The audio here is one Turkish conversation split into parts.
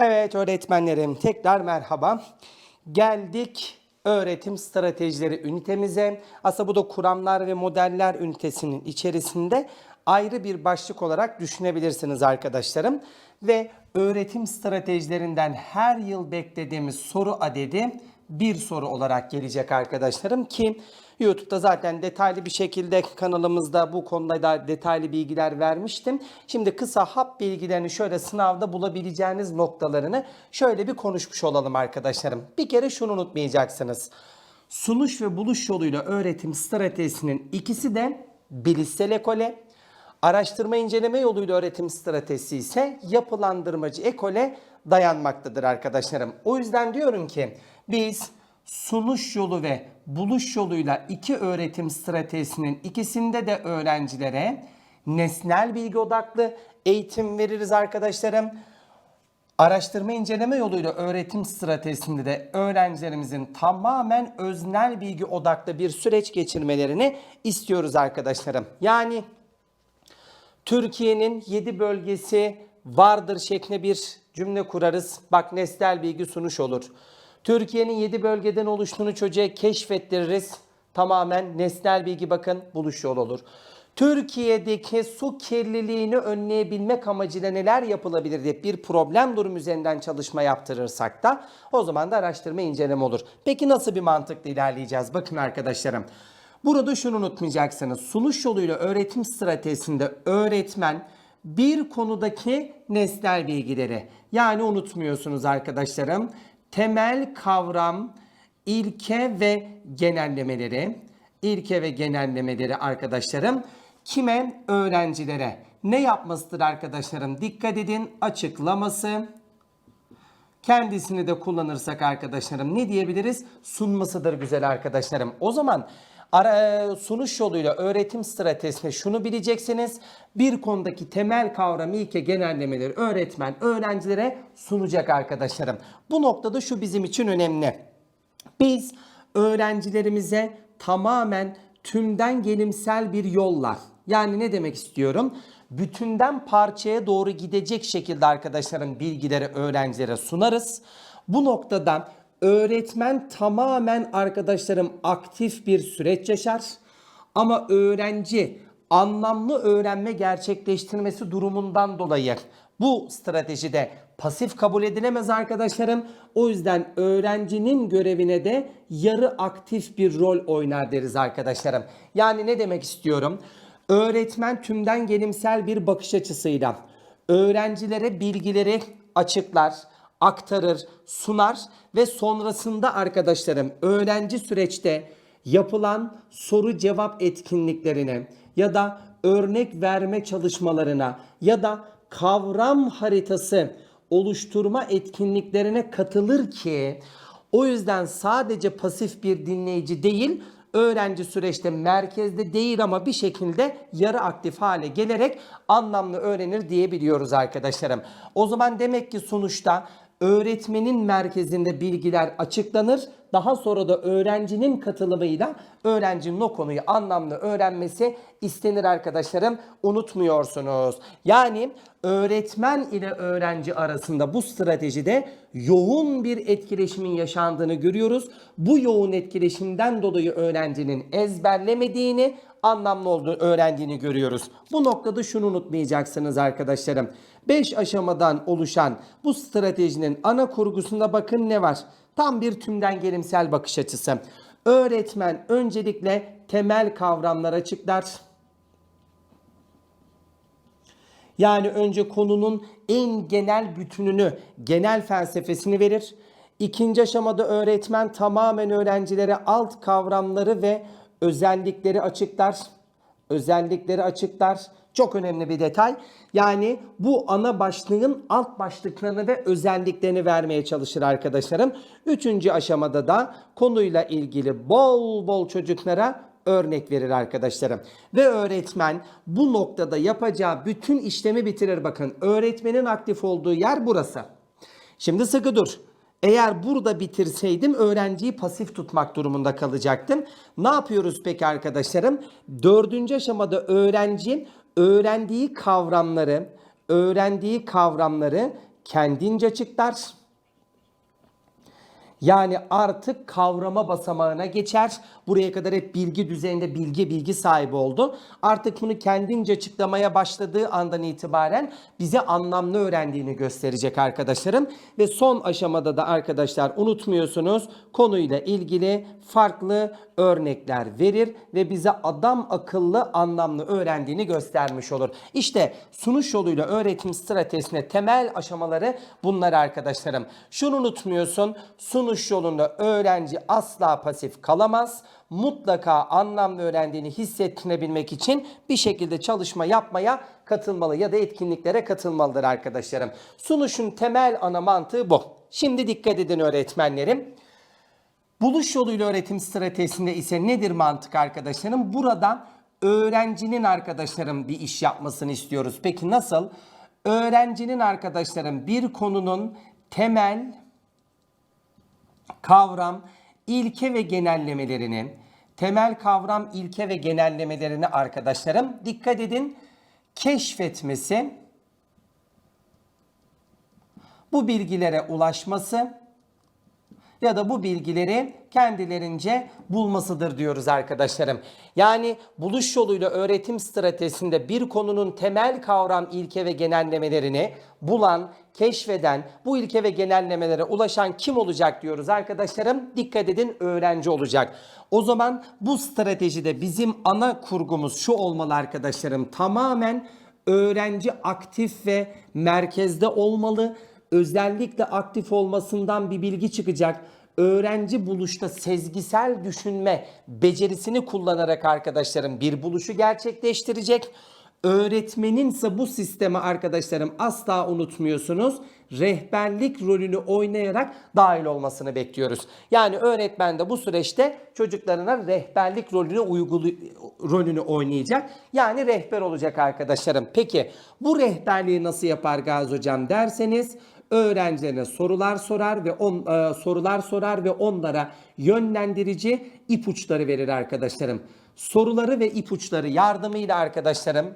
Evet öğretmenlerim tekrar merhaba. Geldik öğretim stratejileri ünitemize. Aslında bu da kuramlar ve modeller ünitesinin içerisinde ayrı bir başlık olarak düşünebilirsiniz arkadaşlarım. Ve öğretim stratejilerinden her yıl beklediğimiz soru adedi bir soru olarak gelecek arkadaşlarım ki YouTube'da zaten detaylı bir şekilde kanalımızda bu konuda da detaylı bilgiler vermiştim. Şimdi kısa hap bilgilerini şöyle sınavda bulabileceğiniz noktalarını şöyle bir konuşmuş olalım arkadaşlarım. Bir kere şunu unutmayacaksınız. Sunuş ve buluş yoluyla öğretim stratejisinin ikisi de bilişsel ekole, araştırma inceleme yoluyla öğretim stratejisi ise yapılandırmacı ekole dayanmaktadır arkadaşlarım. O yüzden diyorum ki biz sunuş yolu ve buluş yoluyla iki öğretim stratejisinin ikisinde de öğrencilere nesnel bilgi odaklı eğitim veririz arkadaşlarım. Araştırma inceleme yoluyla öğretim stratejisinde de öğrencilerimizin tamamen öznel bilgi odaklı bir süreç geçirmelerini istiyoruz arkadaşlarım. Yani Türkiye'nin 7 bölgesi vardır şeklinde bir cümle kurarız. Bak nesnel bilgi sunuş olur. Türkiye'nin 7 bölgeden oluştuğunu çocuğa keşfettiririz. Tamamen nesnel bilgi bakın buluş yolu olur. Türkiye'deki su kirliliğini önleyebilmek amacıyla neler yapılabilir diye bir problem durum üzerinden çalışma yaptırırsak da o zaman da araştırma inceleme olur. Peki nasıl bir mantıkla ilerleyeceğiz? Bakın arkadaşlarım. Burada şunu unutmayacaksınız. Sunuş yoluyla öğretim stratejisinde öğretmen bir konudaki nesnel bilgileri yani unutmuyorsunuz arkadaşlarım. Temel kavram, ilke ve genellemeleri, ilke ve genellemeleri arkadaşlarım kime? Öğrencilere. Ne yapmasıdır arkadaşlarım? Dikkat edin açıklaması, kendisini de kullanırsak arkadaşlarım ne diyebiliriz? Sunmasıdır güzel arkadaşlarım. O zaman ara, sunuş yoluyla öğretim stratejisinde şunu bileceksiniz. Bir konudaki temel kavram, ilke, genellemeleri öğretmen öğrencilere sunacak arkadaşlarım. Bu noktada şu bizim için önemli. Biz öğrencilerimize tamamen tümden gelimsel bir yolla yani ne demek istiyorum? Bütünden parçaya doğru gidecek şekilde arkadaşların bilgileri öğrencilere sunarız. Bu noktada öğretmen tamamen arkadaşlarım aktif bir süreç yaşar. Ama öğrenci anlamlı öğrenme gerçekleştirmesi durumundan dolayı bu stratejide pasif kabul edilemez arkadaşlarım. O yüzden öğrencinin görevine de yarı aktif bir rol oynar deriz arkadaşlarım. Yani ne demek istiyorum? Öğretmen tümden gelimsel bir bakış açısıyla öğrencilere bilgileri açıklar, aktarır, sunar ve sonrasında arkadaşlarım öğrenci süreçte yapılan soru cevap etkinliklerine ya da örnek verme çalışmalarına ya da kavram haritası oluşturma etkinliklerine katılır ki o yüzden sadece pasif bir dinleyici değil öğrenci süreçte merkezde değil ama bir şekilde yarı aktif hale gelerek anlamlı öğrenir diyebiliyoruz arkadaşlarım. O zaman demek ki sonuçta öğretmenin merkezinde bilgiler açıklanır. Daha sonra da öğrencinin katılımıyla öğrencinin o konuyu anlamlı öğrenmesi istenir arkadaşlarım. Unutmuyorsunuz. Yani öğretmen ile öğrenci arasında bu stratejide yoğun bir etkileşimin yaşandığını görüyoruz. Bu yoğun etkileşimden dolayı öğrencinin ezberlemediğini, anlamlı olduğunu öğrendiğini görüyoruz. Bu noktada şunu unutmayacaksınız arkadaşlarım. 5 aşamadan oluşan bu stratejinin ana kurgusunda bakın ne var? Tam bir tümden gelimsel bakış açısı. Öğretmen öncelikle temel kavramlar açıklar. Yani önce konunun en genel bütününü, genel felsefesini verir. İkinci aşamada öğretmen tamamen öğrencilere alt kavramları ve özellikleri açıklar. Özellikleri açıklar. Çok önemli bir detay. Yani bu ana başlığın alt başlıklarını ve özelliklerini vermeye çalışır arkadaşlarım. Üçüncü aşamada da konuyla ilgili bol bol çocuklara örnek verir arkadaşlarım. Ve öğretmen bu noktada yapacağı bütün işlemi bitirir bakın. Öğretmenin aktif olduğu yer burası. Şimdi sıkı dur. Eğer burada bitirseydim öğrenciyi pasif tutmak durumunda kalacaktım. Ne yapıyoruz peki arkadaşlarım? Dördüncü aşamada öğrenci öğrendiği kavramları, öğrendiği kavramları kendince açıklar. Yani artık kavrama basamağına geçer. Buraya kadar hep bilgi düzeyinde bilgi bilgi sahibi oldu. Artık bunu kendince açıklamaya başladığı andan itibaren bize anlamlı öğrendiğini gösterecek arkadaşlarım. Ve son aşamada da arkadaşlar unutmuyorsunuz konuyla ilgili farklı örnekler verir ve bize adam akıllı anlamlı öğrendiğini göstermiş olur. İşte sunuş yoluyla öğretim stratejisine temel aşamaları bunlar arkadaşlarım. Şunu unutmuyorsun. Sunuş yolunda öğrenci asla pasif kalamaz. Mutlaka anlamlı öğrendiğini hissettirebilmek için bir şekilde çalışma yapmaya katılmalı ya da etkinliklere katılmalıdır arkadaşlarım. Sunuşun temel ana mantığı bu. Şimdi dikkat edin öğretmenlerim. Buluş yoluyla öğretim stratejisinde ise nedir mantık arkadaşlarım? Burada öğrencinin arkadaşlarım bir iş yapmasını istiyoruz. Peki nasıl? Öğrencinin arkadaşlarım bir konunun temel kavram, ilke ve genellemelerini, temel kavram, ilke ve genellemelerini arkadaşlarım dikkat edin keşfetmesi, bu bilgilere ulaşması ya da bu bilgileri kendilerince bulmasıdır diyoruz arkadaşlarım. Yani buluş yoluyla öğretim stratejisinde bir konunun temel kavram, ilke ve genellemelerini bulan, keşfeden, bu ilke ve genellemelere ulaşan kim olacak diyoruz arkadaşlarım? Dikkat edin öğrenci olacak. O zaman bu stratejide bizim ana kurgumuz şu olmalı arkadaşlarım. Tamamen öğrenci aktif ve merkezde olmalı özellikle aktif olmasından bir bilgi çıkacak. Öğrenci buluşta sezgisel düşünme becerisini kullanarak arkadaşlarım bir buluşu gerçekleştirecek. Öğretmenin ise bu sisteme arkadaşlarım asla unutmuyorsunuz. Rehberlik rolünü oynayarak dahil olmasını bekliyoruz. Yani öğretmen de bu süreçte çocuklarına rehberlik rolünü uygulu rolünü oynayacak. Yani rehber olacak arkadaşlarım. Peki bu rehberliği nasıl yapar Gazi hocam derseniz öğrencilerine sorular sorar ve on, e, sorular sorar ve onlara yönlendirici ipuçları verir arkadaşlarım. Soruları ve ipuçları yardımıyla arkadaşlarım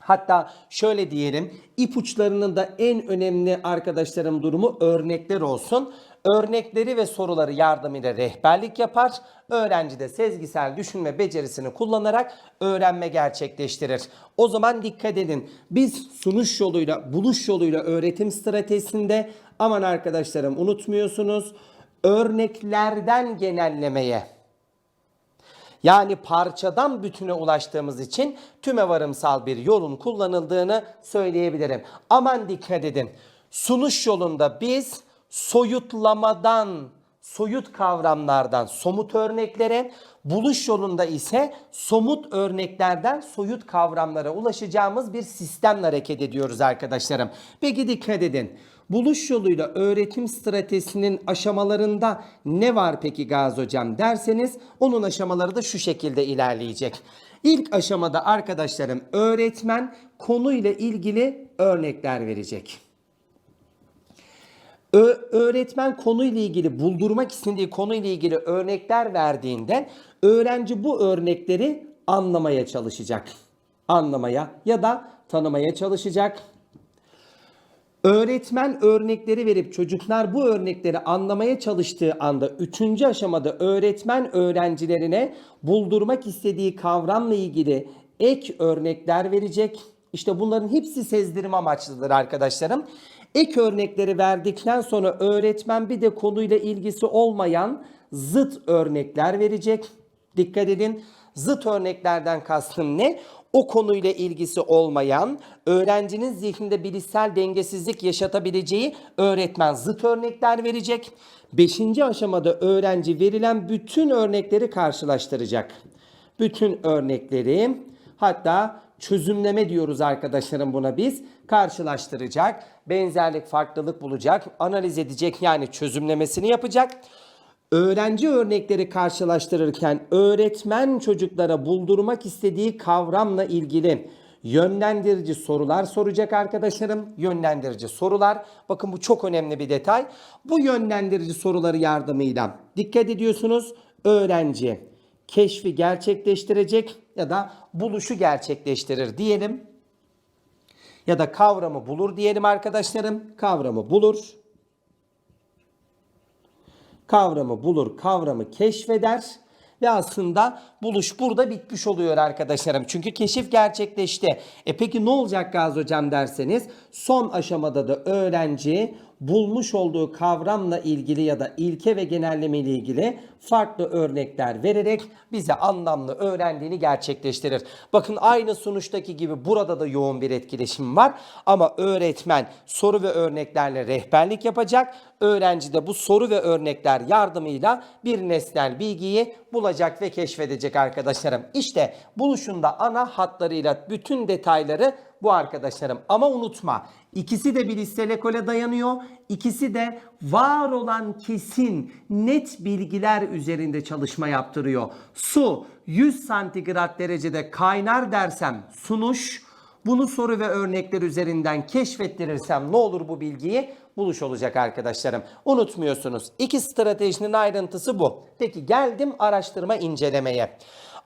Hatta şöyle diyelim ipuçlarının da en önemli arkadaşlarım durumu örnekler olsun. Örnekleri ve soruları yardımıyla rehberlik yapar. Öğrenci de sezgisel düşünme becerisini kullanarak öğrenme gerçekleştirir. O zaman dikkat edin. Biz sunuş yoluyla, buluş yoluyla öğretim stratejisinde aman arkadaşlarım unutmuyorsunuz. Örneklerden genellemeye yani parçadan bütüne ulaştığımız için tüme varımsal bir yolun kullanıldığını söyleyebilirim. Aman dikkat edin. Sunuş yolunda biz soyutlamadan, soyut kavramlardan somut örneklere, buluş yolunda ise somut örneklerden soyut kavramlara ulaşacağımız bir sistemle hareket ediyoruz arkadaşlarım. Peki dikkat edin. Buluş yoluyla öğretim stratejisinin aşamalarında ne var peki Gaz Hocam derseniz onun aşamaları da şu şekilde ilerleyecek. İlk aşamada arkadaşlarım öğretmen konuyla ilgili örnekler verecek. Ö- öğretmen konuyla ilgili buldurmak istediği konuyla ilgili örnekler verdiğinde öğrenci bu örnekleri anlamaya çalışacak. Anlamaya ya da tanımaya çalışacak. Öğretmen örnekleri verip çocuklar bu örnekleri anlamaya çalıştığı anda üçüncü aşamada öğretmen öğrencilerine buldurmak istediği kavramla ilgili ek örnekler verecek. İşte bunların hepsi sezdirim amaçlıdır arkadaşlarım. Ek örnekleri verdikten sonra öğretmen bir de konuyla ilgisi olmayan zıt örnekler verecek. Dikkat edin. Zıt örneklerden kastım ne? O konuyla ilgisi olmayan, öğrencinin zihninde bilişsel dengesizlik yaşatabileceği öğretmen zıt örnekler verecek. Beşinci aşamada öğrenci verilen bütün örnekleri karşılaştıracak. Bütün örnekleri hatta çözümleme diyoruz arkadaşlarım buna biz. Karşılaştıracak, benzerlik farklılık bulacak, analiz edecek yani çözümlemesini yapacak. Öğrenci örnekleri karşılaştırırken öğretmen çocuklara buldurmak istediği kavramla ilgili yönlendirici sorular soracak arkadaşlarım. Yönlendirici sorular. Bakın bu çok önemli bir detay. Bu yönlendirici soruları yardımıyla dikkat ediyorsunuz. Öğrenci keşfi gerçekleştirecek ya da buluşu gerçekleştirir diyelim. Ya da kavramı bulur diyelim arkadaşlarım. Kavramı bulur. Kavramı bulur, kavramı keşfeder ve aslında buluş burada bitmiş oluyor arkadaşlarım. Çünkü keşif gerçekleşti. E peki ne olacak Gaz hocam derseniz son aşamada da öğrenci bulmuş olduğu kavramla ilgili ya da ilke ve genelleme ile ilgili farklı örnekler vererek bize anlamlı öğrendiğini gerçekleştirir. Bakın aynı sonuçtaki gibi burada da yoğun bir etkileşim var ama öğretmen soru ve örneklerle rehberlik yapacak. Öğrenci de bu soru ve örnekler yardımıyla bir nesnel bilgiyi bulacak ve keşfedecek arkadaşlarım. İşte buluşunda ana hatlarıyla bütün detayları bu arkadaşlarım. Ama unutma ikisi de bir istelekole dayanıyor. İkisi de var olan kesin net bilgiler üzerinde çalışma yaptırıyor. Su 100 santigrat derecede kaynar dersem sunuş bunu soru ve örnekler üzerinden keşfettirirsem ne olur bu bilgiyi? Buluş olacak arkadaşlarım. Unutmuyorsunuz. İki stratejinin ayrıntısı bu. Peki geldim araştırma incelemeye.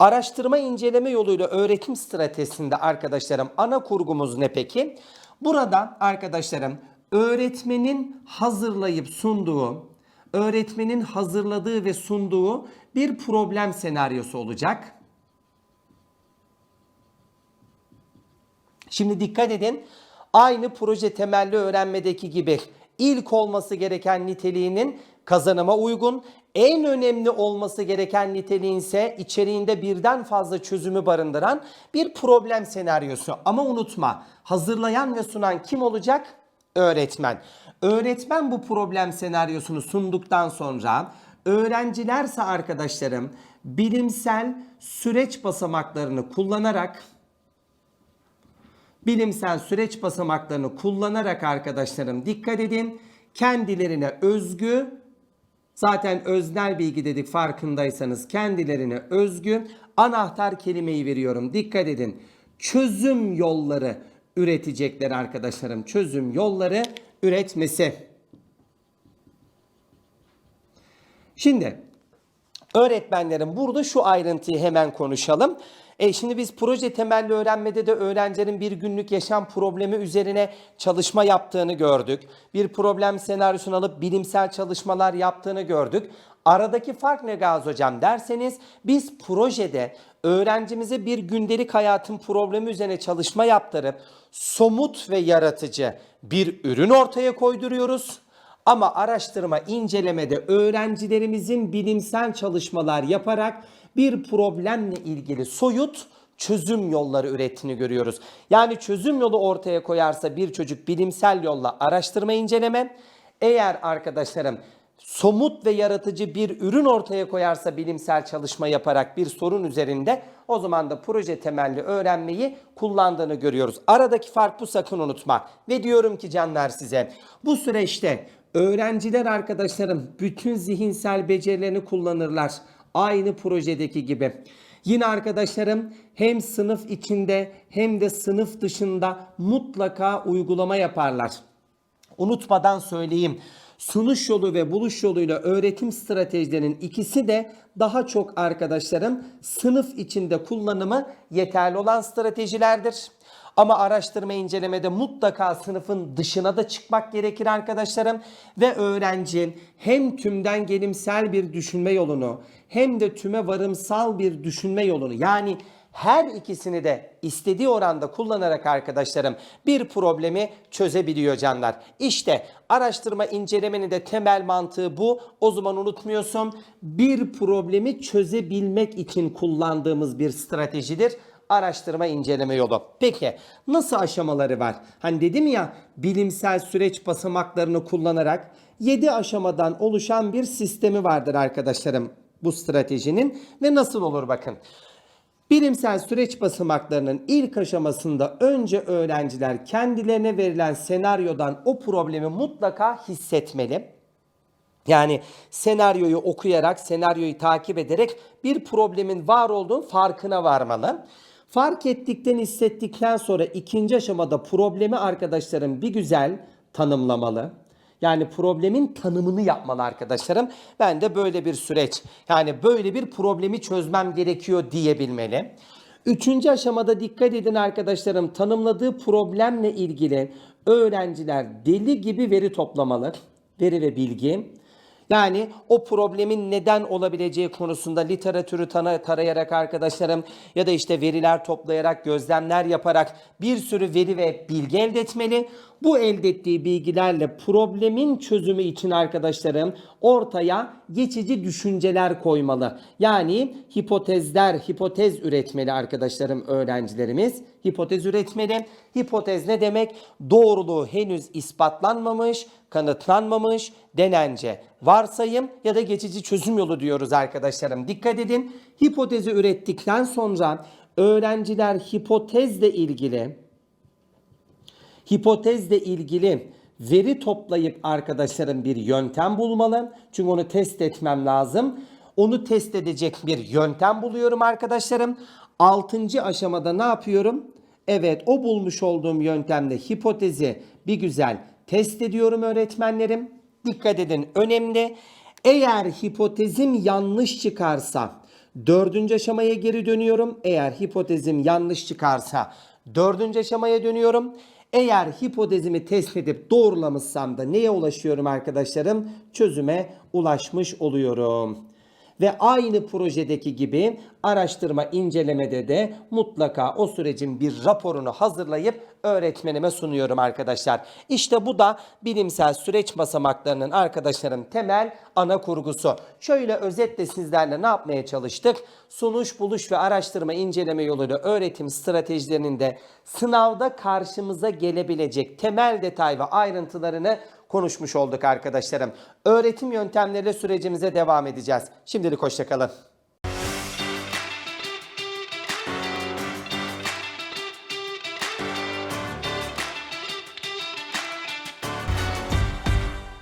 Araştırma inceleme yoluyla öğretim stratejisinde arkadaşlarım ana kurgumuz ne peki? Burada arkadaşlarım öğretmenin hazırlayıp sunduğu, öğretmenin hazırladığı ve sunduğu bir problem senaryosu olacak. Şimdi dikkat edin. Aynı proje temelli öğrenmedeki gibi ilk olması gereken niteliğinin kazanıma uygun, en önemli olması gereken niteliğin ise içeriğinde birden fazla çözümü barındıran bir problem senaryosu. Ama unutma, hazırlayan ve sunan kim olacak? Öğretmen. Öğretmen bu problem senaryosunu sunduktan sonra öğrencilerse arkadaşlarım bilimsel süreç basamaklarını kullanarak bilimsel süreç basamaklarını kullanarak arkadaşlarım dikkat edin. Kendilerine özgü zaten öznel bilgi dedik farkındaysanız kendilerine özgü anahtar kelimeyi veriyorum. Dikkat edin. Çözüm yolları üretecekler arkadaşlarım. Çözüm yolları üretmesi. Şimdi öğretmenlerim burada şu ayrıntıyı hemen konuşalım. E şimdi biz proje temelli öğrenmede de öğrencilerin bir günlük yaşam problemi üzerine çalışma yaptığını gördük. Bir problem senaryosunu alıp bilimsel çalışmalar yaptığını gördük. Aradaki fark ne Gaz Hocam derseniz biz projede öğrencimize bir gündelik hayatın problemi üzerine çalışma yaptırıp somut ve yaratıcı bir ürün ortaya koyduruyoruz. Ama araştırma, incelemede öğrencilerimizin bilimsel çalışmalar yaparak bir problemle ilgili soyut çözüm yolları ürettiğini görüyoruz. Yani çözüm yolu ortaya koyarsa bir çocuk bilimsel yolla araştırma inceleme, eğer arkadaşlarım somut ve yaratıcı bir ürün ortaya koyarsa bilimsel çalışma yaparak bir sorun üzerinde o zaman da proje temelli öğrenmeyi kullandığını görüyoruz. Aradaki fark bu sakın unutma. Ve diyorum ki canlar size bu süreçte öğrenciler arkadaşlarım bütün zihinsel becerilerini kullanırlar. Aynı projedeki gibi. Yine arkadaşlarım hem sınıf içinde hem de sınıf dışında mutlaka uygulama yaparlar. Unutmadan söyleyeyim. Sunuş yolu ve buluş yoluyla öğretim stratejilerinin ikisi de daha çok arkadaşlarım sınıf içinde kullanımı yeterli olan stratejilerdir. Ama araştırma incelemede mutlaka sınıfın dışına da çıkmak gerekir arkadaşlarım. Ve öğrenci hem tümden gelimsel bir düşünme yolunu hem de tüme varımsal bir düşünme yolunu yani her ikisini de istediği oranda kullanarak arkadaşlarım bir problemi çözebiliyor canlar. İşte araştırma incelemenin de temel mantığı bu. O zaman unutmuyorsun bir problemi çözebilmek için kullandığımız bir stratejidir araştırma inceleme yolu. Peki nasıl aşamaları var? Hani dedim ya bilimsel süreç basamaklarını kullanarak 7 aşamadan oluşan bir sistemi vardır arkadaşlarım bu stratejinin ve nasıl olur bakın. Bilimsel süreç basamaklarının ilk aşamasında önce öğrenciler kendilerine verilen senaryodan o problemi mutlaka hissetmeli. Yani senaryoyu okuyarak, senaryoyu takip ederek bir problemin var olduğunu farkına varmalı. Fark ettikten, hissettikten sonra ikinci aşamada problemi arkadaşlarım bir güzel tanımlamalı. Yani problemin tanımını yapmalı arkadaşlarım. Ben de böyle bir süreç, yani böyle bir problemi çözmem gerekiyor diyebilmeli. Üçüncü aşamada dikkat edin arkadaşlarım tanımladığı problemle ilgili öğrenciler deli gibi veri toplamalı. Veri ve bilgi. Yani o problemin neden olabileceği konusunda literatürü tana- tarayarak arkadaşlarım ya da işte veriler toplayarak, gözlemler yaparak bir sürü veri ve bilgi elde etmeli. Bu elde ettiği bilgilerle problemin çözümü için arkadaşlarım ortaya geçici düşünceler koymalı. Yani hipotezler, hipotez üretmeli arkadaşlarım öğrencilerimiz. Hipotez üretmeli. Hipotez ne demek? Doğruluğu henüz ispatlanmamış, kanıtlanmamış, denence, varsayım ya da geçici çözüm yolu diyoruz arkadaşlarım. Dikkat edin. Hipotezi ürettikten sonra öğrenciler hipotezle ilgili hipotezle ilgili veri toplayıp arkadaşlarım bir yöntem bulmalı. Çünkü onu test etmem lazım. Onu test edecek bir yöntem buluyorum arkadaşlarım. Altıncı aşamada ne yapıyorum? Evet o bulmuş olduğum yöntemle hipotezi bir güzel test ediyorum öğretmenlerim. Dikkat edin önemli. Eğer hipotezim yanlış çıkarsa dördüncü aşamaya geri dönüyorum. Eğer hipotezim yanlış çıkarsa dördüncü aşamaya dönüyorum. Eğer hipotezimi test edip doğrulamışsam da neye ulaşıyorum arkadaşlarım? Çözüme ulaşmış oluyorum. Ve aynı projedeki gibi araştırma incelemede de mutlaka o sürecin bir raporunu hazırlayıp öğretmenime sunuyorum arkadaşlar. İşte bu da bilimsel süreç basamaklarının arkadaşlarım temel ana kurgusu. Şöyle özetle sizlerle ne yapmaya çalıştık? Sunuş, buluş ve araştırma inceleme yoluyla öğretim stratejilerinin de sınavda karşımıza gelebilecek temel detay ve ayrıntılarını konuşmuş olduk arkadaşlarım. Öğretim yöntemleriyle sürecimize devam edeceğiz. Şimdilik hoşçakalın.